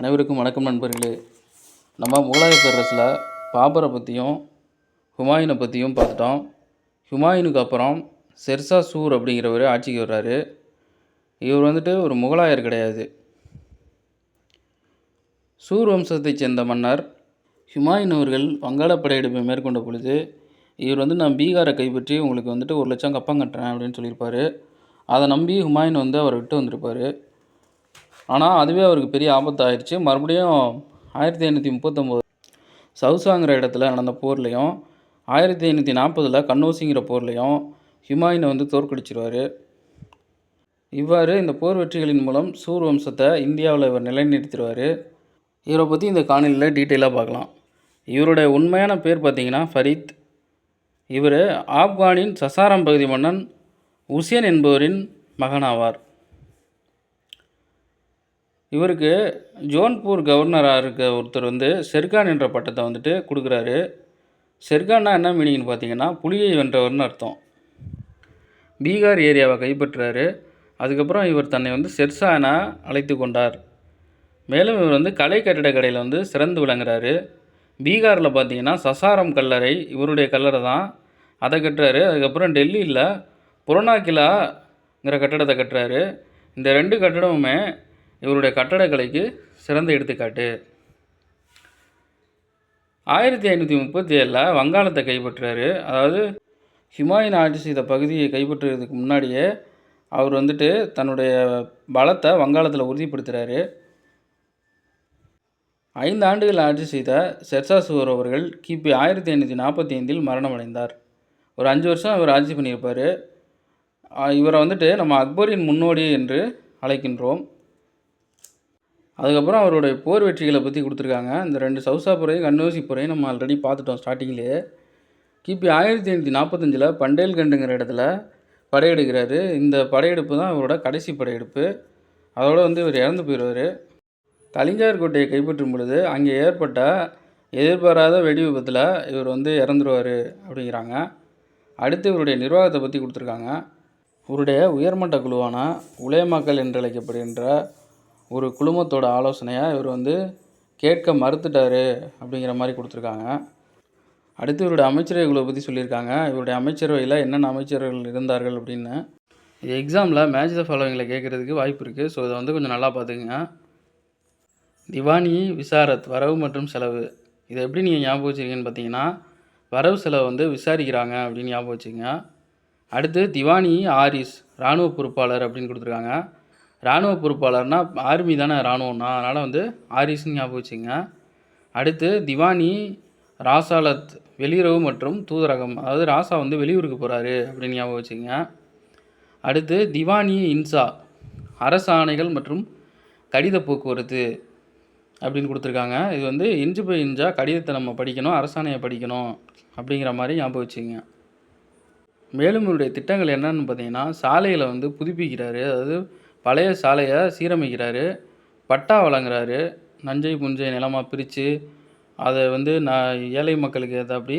அனைவருக்கும் வணக்கம் நண்பர்களே. நம்ம முகலாய பேரரசில் பாபரை பற்றியும் ஹுமாயூனை பற்றியும் பார்த்துட்டோம். ஹுமாயூனுக்கு அப்புறம் செர்சா சூர் அப்படிங்கிறவர் ஆட்சிக்கு வர்றாரு. இவர் வந்துட்டு ஒரு முகலாயர் கிடையாது. சூர் வம்சத்தைச் சேர்ந்த மன்னர் ஹுமாயூன் அவர்கள் வங்காள படையெடுப்பை மேற்கொண்ட பொழுது இவர் வந்து நான் பீகாரை கைப்பற்றி உங்களுக்கு வந்துட்டு ஒரு லட்சம் கப்பம் கட்டுறேன் அப்படின்னு சொல்லியிருப்பார். அதை நம்பி ஹுமாயூன் வந்து அவரை விட்டு வந்திருப்பார். ஆனால் அதுவே அவருக்கு பெரிய ஆபத்தாயிடுச்சு மறுபடியும் ஆயிரத்தி ஐநூற்றி முப்பத்தொம்போது சவுசாங்கிற இடத்துல நடந்த போர்லையும் ஆயிரத்தி ஐநூற்றி நாற்பதில் கண்ணோசிங்கிற போர்லையும் ஹுமாயினை வந்து தோற்கடிச்சிருவார். இவ்வாறு இந்த போர் வெற்றிகளின் மூலம் சூர் வம்சத்தை இந்தியாவில் இவர் நிலைநிறுத்திடுவார் இவரை பற்றி இந்த காணொலியில் டீட்டெயிலாக பார்க்கலாம். இவருடைய உண்மையான பேர் பார்த்தீங்கன்னா ஃபரீத். இவர் ஆப்கானின் சசாராம் பகுதி மன்னன் உசேன் என்பவரின் மகனாவார். இவருக்கு ஜோன்பூர் கவர்னராக இருக்க ஒருத்தர் வந்து செர்கான் என்ற பட்டத்தை வந்துட்டு கொடுக்குறாரு. செர்கான்னா என்ன மீனிங்னு பார்த்தீங்கன்னா புலியை வென்றவர்னு அர்த்தம். பீகார் ஏரியாவை கைப்பற்றுறாரு. அதுக்கப்புறம் இவர் தன்னை வந்து செர்சானா அழைத்து கொண்டார். மேலும் இவர் வந்து கலை கட்டிட கடையில் வந்து சிறந்து விளங்குறாரு. பீகாரில் பார்த்தீங்கன்னா சசாரம் கல்லறை இவருடைய கல்லறை தான். அதை கட்டுறாரு. அதுக்கப்புறம் டெல்லியில் புறநாக்கிலாங்கிற கட்டடத்தை கட்டுறாரு. இந்த ரெண்டு கட்டடமுமே இவருடைய கட்டடக்கலைக்கு சிறந்த எடுத்துக்காட்டு. ஆயிரத்தி ஐநூற்றி முப்பத்தி ஏழில் வங்காளத்தை கைப்பற்றுறாரு. அதாவது ஹிமாயின் ஆட்சி செய்த பகுதியை கைப்பற்றுறதுக்கு முன்னாடியே அவர் வந்துட்டு தன்னுடைய பலத்தை வங்காளத்தில் உறுதிப்படுத்துகிறாரு ஐந்து ஆண்டுகள் ஆட்சி செய்த செர்சா சூர் அவர்கள் கிபி ஆயிரத்தி ஐநூற்றி நாற்பத்தி ஐந்தில் மரணமடைந்தார். ஒரு அஞ்சு வருஷம் இவர் ஆட்சி பண்ணியிருப்பார். இவரை வந்துட்டு நம்ம அக்பரின் முன்னோடி என்று அழைக்கின்றோம். அதுக்கப்புறம் அவருடைய போர் வெற்றிகளை பற்றி கொடுத்துருக்காங்க. இந்த ரெண்டு சவுசா புறையும் நம்ம ஆல்ரெடி பார்த்துட்டோம் ஸ்டார்டிங்லேயே கிபி ஆயிரத்தி ஐநூற்றி நாற்பத்தஞ்சில் பண்டேல்கண்டுங்கிற இடத்துல படையெடுக்கிறாரு. இந்த படையெடுப்பு தான் அவரோட கடைசி படையெடுப்பு. அதோடு வந்து இவர் இறந்து போயிடுவார். கலிஞ்சார் கோட்டையை கைப்பற்றும் பொழுது அங்கே ஏற்பட்ட எதிர்பாராத வெடி விபத்தில் இவர் வந்து இறந்துருவார் அப்படிங்கிறாங்க. அடுத்து இவருடைய நிர்வாகத்தை பற்றி கொடுத்துருக்காங்க. இவருடைய உயர்மட்ட குழுவான உலேமாக்கல் என்று அழைக்கப்படுகின்ற ஒரு குழுமத்தோட ஆலோசனையாக இவர் வந்து கேட்க மறுத்துட்டார் அப்படிங்கிற மாதிரி கொடுத்துருக்காங்க. அடுத்து இவருடைய அமைச்சரவை குழுவை பற்றி சொல்லியிருக்காங்க. இவருடைய அமைச்சரவையில் என்னென்ன அமைச்சர்கள் இருந்தார்கள் அப்படின்னு. இது எக்ஸாமில் மேட்ச் த ஃபாலோவிங்கில் கேட்குறதுக்கு வாய்ப்பு இருக்குது ஸோ இதை வந்து கொஞ்சம் நல்லா பார்த்துக்குங்க. திவானி விசாரத் வரவு மற்றும் செலவு. இதை எப்படி நீங்கள் ஞாபகம் வச்சுருக்கீங்கன்னு பார்த்தீங்கன்னா வரவு செலவு வந்து விசாரிக்கிறாங்க அப்படின்னு ஞாபகம் வச்சுங்க அடுத்து திவானி ஆரிஸ் இராணுவ பொறுப்பாளர் அப்படின்னு கொடுத்துருக்காங்க. இராணுவ பொறுப்பாளர்னா ஆர்மி தானே இராணுவம்னா அதனால் வந்து ஆரிஸ்ன்னு ஞாபகம் வச்சுங்க. அடுத்து திவானி ராசாலத் வெளியுறவு மற்றும் தூதரகம். அதாவது ராசா வந்து வெளியூருக்கு போகிறாரு அப்படின்னு ஞாபகம் வச்சுங்க. அடுத்து திவானி இன்சா அரசு ஆணைகள் மற்றும் கடித போக்குவரத்து அப்படின்னு கொடுத்துருக்காங்க. இது வந்து இன்ச்சு போய் இன்ச்சா கடிதத்தை நம்ம படிக்கணும் அரசாணையை படிக்கணும் அப்படிங்கிற மாதிரி ஞாபகம் வச்சுங்க. மேலும் இவருடைய திட்டங்கள் என்னென்னு பார்த்தீங்கன்னா சாலைகளை வந்து புதுப்பிக்கிறாரு. அதாவது பழைய சாலையை சீரமைக்கிறாரு பட்டா வழங்குறாரு. நஞ்சை புஞ்சை நிலமாக பிரித்து அதை வந்து நான் ஏழை மக்களுக்கு ஏற்றாப்படி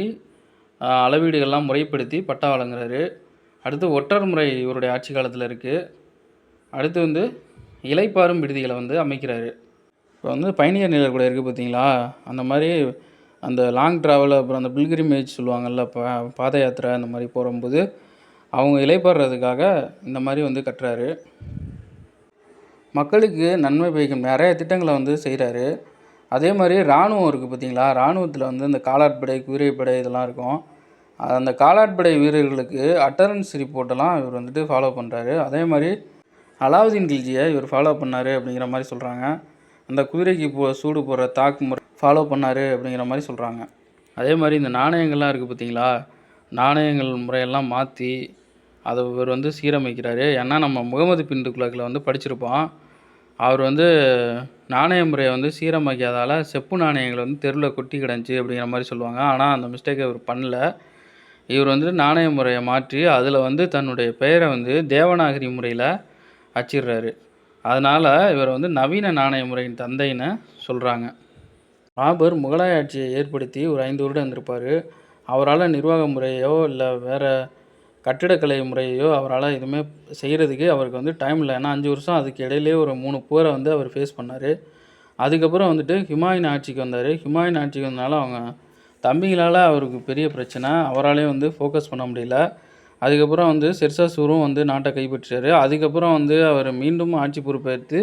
அளவீடுகள்லாம் முறைப்படுத்தி பட்டா வழங்குறாரு. அடுத்து ஒற்றர் முறை இவருடைய ஆட்சி காலத்தில் இருக்குது அடுத்து வந்து இலைப்பாறும் விடுதிகளை வந்து அமைக்கிறாரு. இப்போ வந்து பயணியர் நிலை கூட இருக்குது பார்த்தீங்களா அந்த மாதிரி அந்த லாங் ட்ராவல் அப்புறம் அந்த பில்கிரிமேஜ் சொல்லுவாங்கள்ல பா பாத யாத்திரை அந்த மாதிரி போகும்போது அவங்க இலைப்பாடுறதுக்காக இந்த மாதிரி வந்து கட்டுறாரு. மக்களுக்கு நன்மை பயக்கும். நிறைய திட்டங்களை வந்து செய்கிறாரு அதே மாதிரி இராணுவம் இருக்குது பார்த்தீங்களா இராணுவத்தில் வந்து இந்த காலாட்படை குதிரைப்படை இதெல்லாம் இருக்கும். அந்த காலாட்படை வீரர்களுக்கு அட்டரன்ஸ் ரிப்போர்ட்டெல்லாம் இவர் வந்துட்டு ஃபாலோ பண்ணுறாரு அதே மாதிரி அலாவுதீன் கில்ஜியை இவர் ஃபாலோ பண்ணார் அப்படிங்கிற மாதிரி சொல்கிறாங்க அந்த குதிரைக்கு போ சூடு போடுற தாக்கு முறை ஃபாலோ பண்ணார் அப்படிங்கிற மாதிரி சொல்கிறாங்க அதே மாதிரி இந்த நாணயங்கள்லாம் இருக்குது பார்த்தீங்களா நாணயங்கள் முறையெல்லாம் மாற்றி அதை இவர் வந்து சீரமைக்கிறார். ஏன்னா நம்ம முகமது பின் வந்து படிச்சிருப்போம். அவர் வந்து நாணய முறையை வந்து சீரமைக்காதால் செப்பு நாணயங்கள் வந்து தெருவில் கொட்டி கிடந்துச்சு அப்படிங்கிற மாதிரி சொல்லுவாங்க. ஆனால் அந்த மிஸ்டேக்கை இவர் பண்ணல. இவர் வந்து நாணய முறையை மாற்றி அதில் வந்து தன்னுடைய பெயரை வந்து தேவநாகரி முறையில் அச்சிடுறாரு. அதனால் இவர் வந்து நவீன நாணய முறையின் தந்தைன்னு சொல்கிறாங்க பாபர் முகலாய ஆட்சியை ஏற்படுத்தி ஒரு ஐந்து வருடம் இருந்திருப்பார். அவரால் நிர்வாக முறையோ இல்லை வேறு கட்டிடக்கலை முறையோ அவரால் எதுவுமே செய்கிறதுக்கு அவருக்கு வந்து டைம் இல்லை. ஏன்னா அஞ்சு வருஷம் அதுக்கு இடையிலே ஒரு மூணு போரை வந்து அவர் ஃபேஸ் பண்ணார். அதுக்கப்புறம் வந்துட்டு ஹிமாயின் ஆட்சிக்கு வந்தார். ஹிமாயின் ஆட்சிக்கு வந்தனால அவங்க தம்பிகளால் அவருக்கு பெரிய பிரச்சனை. அவராலையும் வந்து ஃபோக்கஸ் பண்ண முடியல. அதுக்கப்புறம் வந்து ஷெர்ஷா சூரும் வந்து நாட்டை கைப்பற்றிட்டாரு. அதுக்கப்புறம் வந்து அவர் மீண்டும் ஆட்சி பொறுப்பேற்று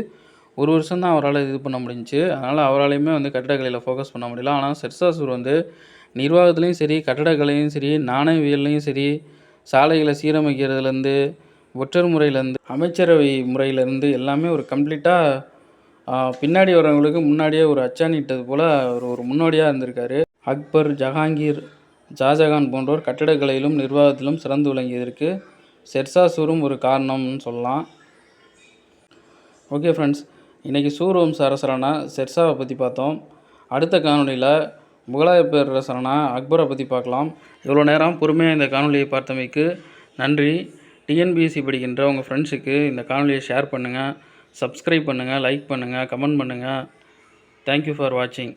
ஒரு வருஷம் தான் அவரால் இது பண்ண முடிஞ்சுச்சு. அதனால் அவராலையுமே வந்து கட்டிடக்கலையில் ஃபோக்கஸ் பண்ண முடியல. ஆனால் ஷெர்ஷா சூர் வந்து நிர்வாகத்துலேயும் சரி கட்டடக்கலையும் சரி நாணயவியல்லையும் சரி சாலைகளை சீரமைக்கிறதுலேருந்து ஒற்றர் முறையிலேருந்து அமைச்சரவை முறையிலேருந்து எல்லாமே ஒரு கம்ப்ளீட்டாக பின்னாடி வரவங்களுக்கு முன்னாடியே ஒரு அச்சாணிட்டது போல் ஒரு ஒரு முன்னோடியாக இருந்திருக்காரு. அக்பர் ஜஹாங்கீர் ஷாஜகான் போன்றோர் கட்டடக்கலையிலும் நிர்வாகத்திலும் சிறந்து விளங்கியதற்கு ஷெர்ஷா சூரும் ஒரு காரணம்னு சொல்லலாம். ஓகே ஃப்ரெண்ட்ஸ் இன்றைக்கி சூர்வம்ச அரசரான செர்சாவை பற்றி பார்த்தோம். அடுத்த காணொலியில் முகலாய பேரரசரான அக்பரை பற்றி பார்க்கலாம். இவ்வளோ நேரம் பொறுமையாக இந்த காணொலியை பார்த்தமைக்கு நன்றி. டிஎன்பிஎஸ்சி படிக்கின்ற உங்கள் ஃப்ரெண்ட்ஸுக்கு இந்த காணொலியை ஷேர் பண்ணுங்கள் சப்ஸ்கிரைப் பண்ணுங்கள் லைக் பண்ணுங்கள் கமெண்ட் பண்ணுங்கள் தேங்க்யூ ஃபார் வாட்சிங்